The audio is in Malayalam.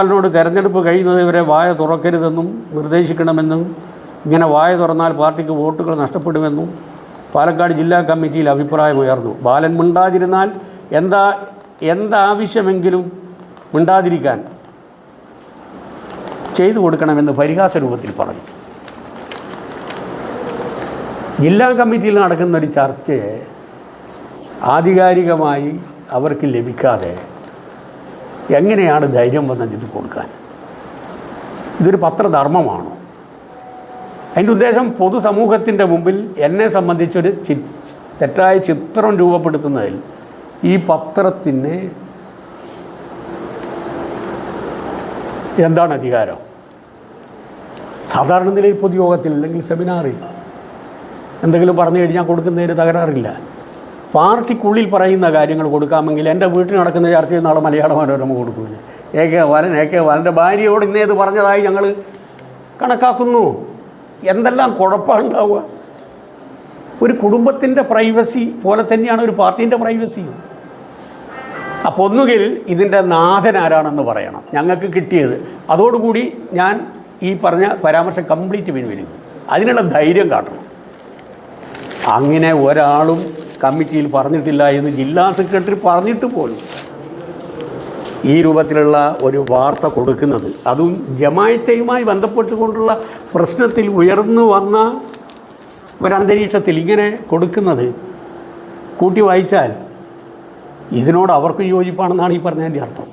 ാലിനോട് തെരഞ്ഞെടുപ്പ് കഴിയുന്നത് ഇവരെ വായ തുറക്കരുതെന്നും നിർദ്ദേശിക്കണമെന്നും ഇങ്ങനെ വായ തുറന്നാൽ പാർട്ടിക്ക് വോട്ടുകൾ നഷ്ടപ്പെടുമെന്നും പാലക്കാട് ജില്ലാ കമ്മിറ്റിയിൽ അഭിപ്രായമുയർന്നു ബാലൻ മിണ്ടാതിരുന്നാൽ എന്താ എന്താവശ്യമെങ്കിലും മിണ്ടാതിരിക്കാൻ ചെയ്തു കൊടുക്കണമെന്ന് പരിഹാസ രൂപത്തിൽ പറഞ്ഞു. ജില്ലാ കമ്മിറ്റിയിൽ നടക്കുന്ന ഒരു ചർച്ചയെ ആധികാരികമായി അവർക്ക് ലഭിക്കാതെ എങ്ങനെയാണ് ധൈര്യം വന്നത് ഇത് കൊടുക്കാൻ? ഇതൊരു പത്രധർമ്മമാണോ? അതിന്റെ ഉദ്ദേശം പൊതുസമൂഹത്തിന്റെ മുമ്പിൽ എന്നെ സംബന്ധിച്ചൊരു ചി തെറ്റായ ചിത്രം രൂപപ്പെടുത്തുന്നതിൽ ഈ പത്രത്തിന് എന്താണ് അധികാരം? സാധാരണ നിലയിൽ പൊതുയോഗത്തിൽ അല്ലെങ്കിൽ സെമിനാറിൽ എന്തെങ്കിലും പറഞ്ഞു കഴിഞ്ഞാൽ കൊടുക്കുന്നതിന് തകരാറില്ല. പാർട്ടിക്കുള്ളിൽ പറയുന്ന കാര്യങ്ങൾ കൊടുക്കാമെങ്കിൽ എന്റെ വീട്ടിൽ നടക്കുന്ന ചർച്ചയിൽ നാളെ മലയാള മനോരമ കൊടുക്കില്ല എ കെ വരൻ എ കെ വരന്റെ ഭാര്യയോട് ഇന്നേത് പറഞ്ഞതായി ഞങ്ങൾ കണക്കാക്കുന്നു. എന്തെല്ലാം കുഴപ്പമുണ്ടാവുക ഒരു കുടുംബത്തിന്റെ പ്രൈവസി പോലെ തന്നെയാണ് ഒരു പാർട്ടീന്റെ പ്രൈവസിയും. അപ്പോൾ ഒന്നുകിൽ ഇതിന്റെ നാഥൻ ആരാണെന്ന് പറയണം. ഞങ്ങൾക്ക് കിട്ടിയത്. അതോടുകൂടി ഞാൻ ഈ പറഞ്ഞ പരാമർശം കംപ്ലീറ്റ് പിൻവലിക്കും. അതിനുള്ള ധൈര്യം കാട്ടണം. അങ്ങനെ ഒരാളും കമ്മിറ്റിയിൽ പറഞ്ഞിട്ടില്ല എന്ന് ജില്ലാ സെക്രട്ടറി പറഞ്ഞിട്ട് പോലും ഈ രൂപത്തിലുള്ള ഒരു വാർത്ത കൊടുക്കുന്നത് അതും ജമായത്തയുമായി ബന്ധപ്പെട്ടുകൊണ്ടുള്ള പ്രശ്നത്തിൽ ഉയർന്നു വന്ന ഒരന്തരീക്ഷത്തിൽ ഇങ്ങനെ കൊടുക്കുന്നത് കൂട്ടി വായിച്ചാൽ ഇതിനോട് അവർക്കും യോജിപ്പാണെന്നാണ് ഈ പറഞ്ഞതിന്റെ അർത്ഥം.